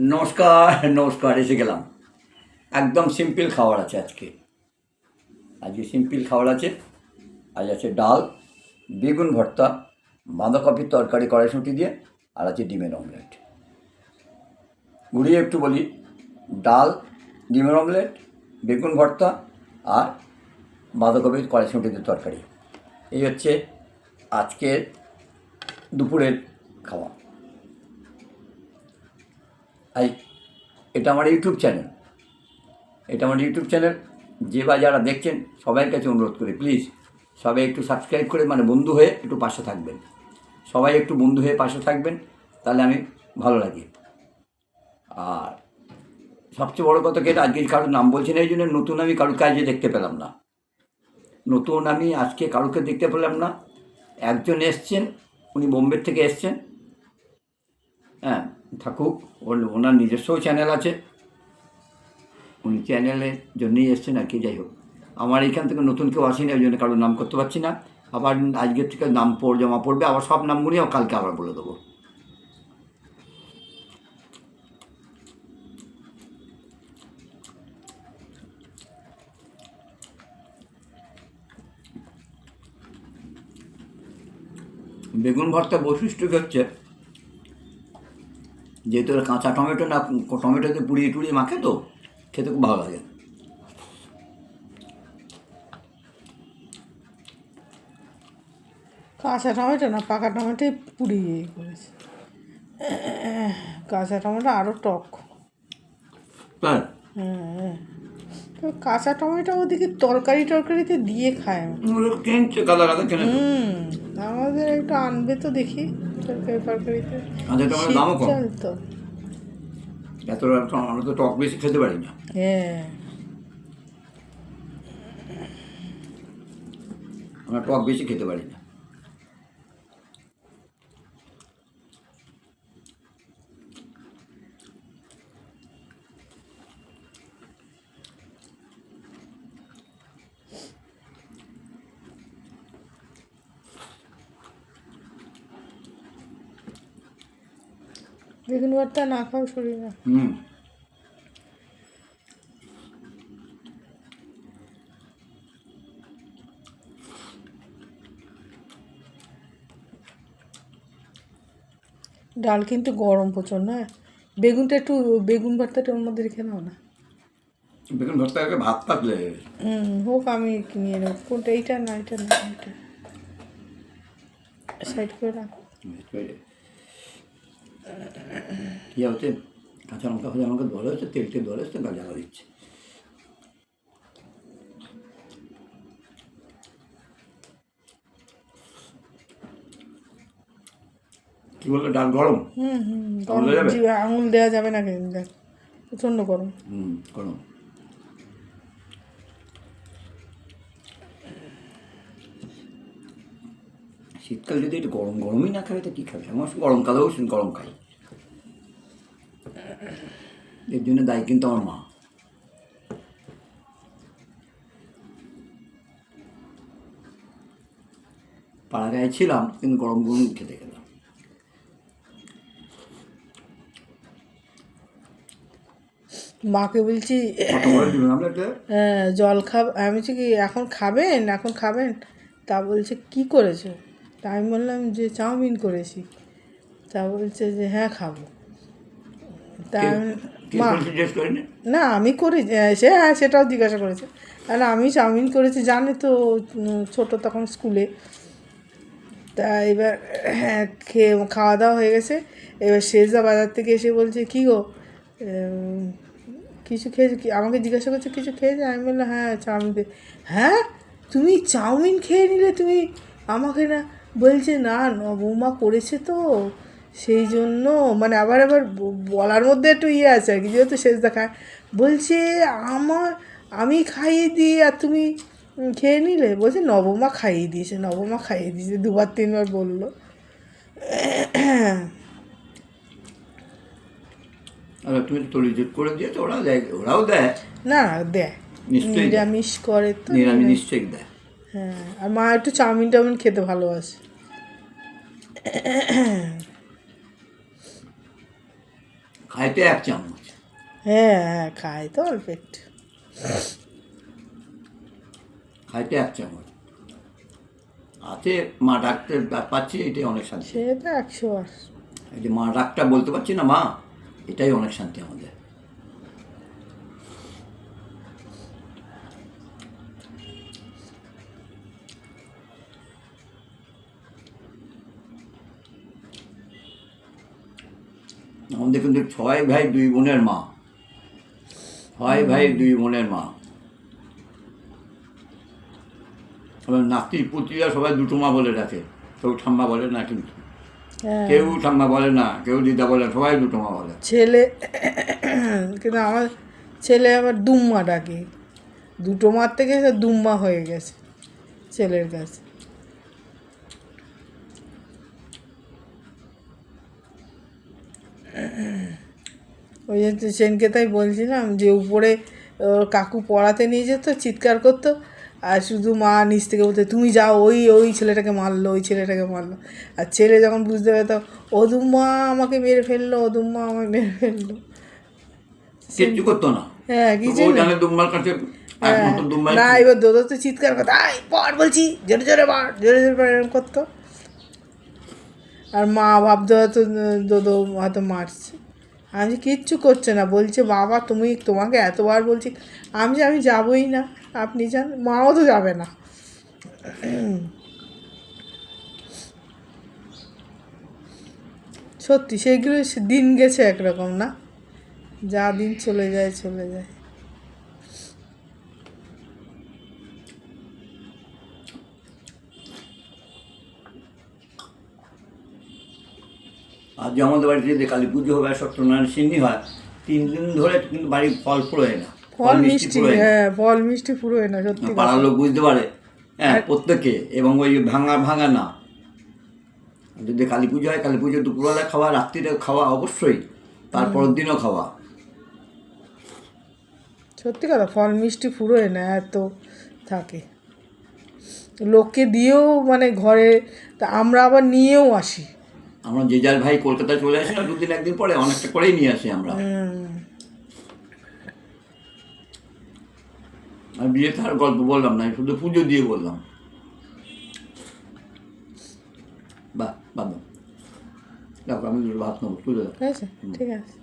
নমস্কার নমস্কার, এসে গেলাম। একদম সিম্পল খাবার আছে আজকে। আজকে সিম্পল খাবার আছে। আজ আছে ডাল, বেগুন ভর্তা, বাঁধাকপির তরকারি কড়াইশুঁটি দিয়ে, আর আছে ডিমের অমলেট। ঘুরিয়ে একটু বলি, ডাল, ডিমের অমলেট, বেগুন ভর্তা, আর বাঁধাকপির কড়াইশুঁটি দিয়ে তরকারি। এই হচ্ছে আজকের দুপুরের খাওয়া। আই এটা আমার ইউটিউব চ্যানেল। এটা আমার ইউটিউব চ্যানেল। যে বা যারা দেখছেন, সবাইয়ের কাছে অনুরোধ করি, প্লিজ সবাই একটু সাবস্ক্রাইব করে মানে বন্ধু হয়ে একটু পাশে থাকবেন। সবাই একটু বন্ধু হয়ে পাশে থাকবেন, তাহলে আমি ভালো লাগে। আর সবচেয়ে বড় কথা কি আজকে কারোর নাম বলছি না, এই জন্য নতুন আমি কারোর কাজে দেখতে পেলাম না। নতুন আমি আজকে কারোকে দেখতে পেলাম না। একজন এসছেন, উনি বোম্বে থেকে এসছেন। হ্যাঁ থাকুক, ওর, ওনার নিজস্ব চ্যানেল আছে। উনি চ্যানেলের জন্যই এসছেন আর কি, যাই হোক। আমার এইখান থেকে নতুন কেউ আসেনি, ওই জন্য কারোর নাম করতে পারছি না। আবার আজকের থেকে নাম পড়, জমা পড়বে, আবার সব নামগুলিও কালকে আবার বলে দেবো। বেগুন ভর্তা বৈশিষ্ট্য হচ্ছে? যেহেতু কাঁচা টমেটো না টমেটোতে পুড়িয়ে টুড়িয়ে মাখে তো খেতে খুব ভালো লাগে। কাঁচা টমেটো না পাকা টমেটোই পুড়িয়ে করেছে। কাঁচা টমেটো আরও টক। হ্যাঁ। তো কাঁচা টমেটো ওদিকে তরকারি টরকারিতে দিয়ে খায়। কিনছে গাদা গাদা কেনে। হুম। আমাদের একটু আনবে তো দেখি তরকারি দামও কম। শীতকাল তো। এত আমরা তো টক বেশি খেতে পারি না। হ্যাঁ। আমরা টক বেশি খেতে পারি না। বেগুন ভর্তা না খাও শরীর। না হুম। ডাল কিন্তু গরম প্রচণ্ড হ্যাঁ বেগুনটা একটু বেগুন ভর্তাটা ওর মধ্যে রেখে নাও না। বেগুন ভর্তা আগে ভাত থাকলে হুম হোক আমি নিয়ে নেব। কোনটা এইটা না এটা না এইটা। সাইড করে রাখো। কী হচ্ছে কাঁচা লঙ্কা ফাঁচা লঙ্কা ধরে হচ্ছে তেল টেল ধরে হচ্ছে গা দিচ্ছে। কি বলল? ডাল গরম? হুম হুম আঙুল দেওয়া যাবে? না কিন্তু দেখ প্রচণ্ড গরম। হুম গরম। শীতকাল যদি একটু গরম গরমই না খাবে তো কী খাবে? আমার গরমকালেও গরম খাই এর জন্য দায়ী কিন্তু আমার মা। পাড়া গায়ে ছিলাম কিন্তু গরম গরম খেতে গেলাম মাকে বলছি হ্যাঁ, জল খাব আমি বলছি কি এখন খাবেন? এখন খাবেন? তা বলছে কি করেছ? তা আমি বললাম যে চাউমিন করেছি। তা বলছে যে হ্যাঁ খাব। তা মা। না আমি করি সে হ্যাঁ সেটাও জিজ্ঞাসা করেছে। আর আমি চাউমিন করেছি জানে তো ছোট তখন স্কুলে। তা এবার হ্যাঁ খেয়ে খাওয়া দাওয়া হয়ে গেছে। এবার শেষদা বাজার থেকে এসে বলছে কী গো? কিছু খেয়েছো কি? আমাকে জিজ্ঞাসা করছে কিছু খেয়েছে? আমি বললাম হ্যাঁ চাউমিন হ্যাঁ? তুমি চাউমিন খেয়ে নিলে তুমি আমাকে না বলছে না ন বৌমা করেছে তো সেই জন্য। মানে আবার আবার বলার মধ্যে একটু ইয়ে আছে আর কি যেহেতু শেষ দেখায় বলছে আমার আমি খাইয়ে দিই আর তুমি খেয়ে নিলে? বলছে নবমা খাইয়ে দিয়েছে নবমা খাইয়ে দিয়েছে। দুবার তিনবার বলল। তুমি করে দিয়েছ ওরা দেয় ওরাও দেয়। না দেয়। দেয়। নিরামিষ করে তো নিরামিষ নিশ্চয়ই দেয়। হ্যাঁ আর মা একটু চাউমিন টাউমিন খেতে ভালোবাসে। খাইতে এক চামচ। হ্যাঁ হ্যাঁ খাই তো অল্প একটু। খাইতে এক চামচ। আছে মা ডাকতে পাচ্ছি এটাই অনেক শান্তি। সে তো একশো এই যে মা ডাকটা বলতে পারছি না মা এটাই অনেক শান্তি আমাদের। আমাদের কিন্তু ছয় ভাই দুই বোনের মা। ছয় ভাই দুই বোনের মা। আমার নাতির পুত্রীরা সবাই দুটো মা বলে ডাকে কেউ ঠাম্মা বলে না কিন্তু। হ্যাঁ। কেউ ঠাম্মা বলে না কেউ দিদা বলে সবাই দুটো মা বলে। ছেলে কিন্তু আমার ছেলে আবার দুম্মা ডাকে। দুটো মার থেকে দুম্মা হয়ে গেছে ছেলের কাছে। ওই সেনকে তাই বলছিলাম যে উপরে ওর কাকু পড়াতে নিয়ে যেত চিৎকার করতো। আর শুধু মা নিচ থেকে বলতো তুমি যাও ওই ওই ছেলেটাকে মারলো ওই ছেলেটাকে মারলো। আর ছেলে যখন বুঝতে পারতো অদুম্মা আমাকে মেরে ফেলল অদুম্মা আমাকে মেরে ফেলল। কিচ্ছু করতো না? হ্যাঁ কিছু দুম্বার না এবার দোদো তো চিৎকার করতো আই পড় বলছি জোরে জোরে জোরে জোরে এরকম করতো। আর মা ভাবতে হয়তো দোদো হয়তো মারছে। আমি কিচ্ছু করছে না। বলছে, বাবা, তুমি তোমাকে এতবার বলছি, আমি যে আমি যাবই না। আপনি যান, মাও তো যাবে না। সত্যি, সেইগুলো দিন গেছে একরকম না? যা দিন চলে যায় চলে যায়। আর যে আমাদের বাড়িতে যদি কালী পুজো হবে আর সত্যনারায়ণ সিন্নি হয় তিন দিন ধরে কিন্তু বাড়ি ফল ফুরোয় না। ফল মিষ্টি হ্যাঁ ফল মিষ্টি পুরোই না সত্যি। পাড়ার লোক বুঝতে পারে হ্যাঁ প্রত্যেকে এবং ওই ভাঙা ভাঙা না। যদি কালী পুজো হয় কালী পুজো দুপুরবেলা খাওয়া রাত্রিরে খাওয়া অবশ্যই তারপরের দিনও খাওয়া। সত্যি কথা ফল মিষ্টি পুরোই না এত থাকে। লোককে দিয়েও মানে ঘরে তা আমরা আবার নিয়েও আসি। আমরা যে যার ভাই কলকাতায় চলে আসি না দুদিন একদিন পরে অনেকটা করেই নিয়ে আসি আমরা। আমি বিয়ে তার গল্প বললাম না শুধু পুজো দিয়ে বললাম। বাহ বাদ। দেখো আমি দুটো ভাত নেব তুলে ঠিক আছে।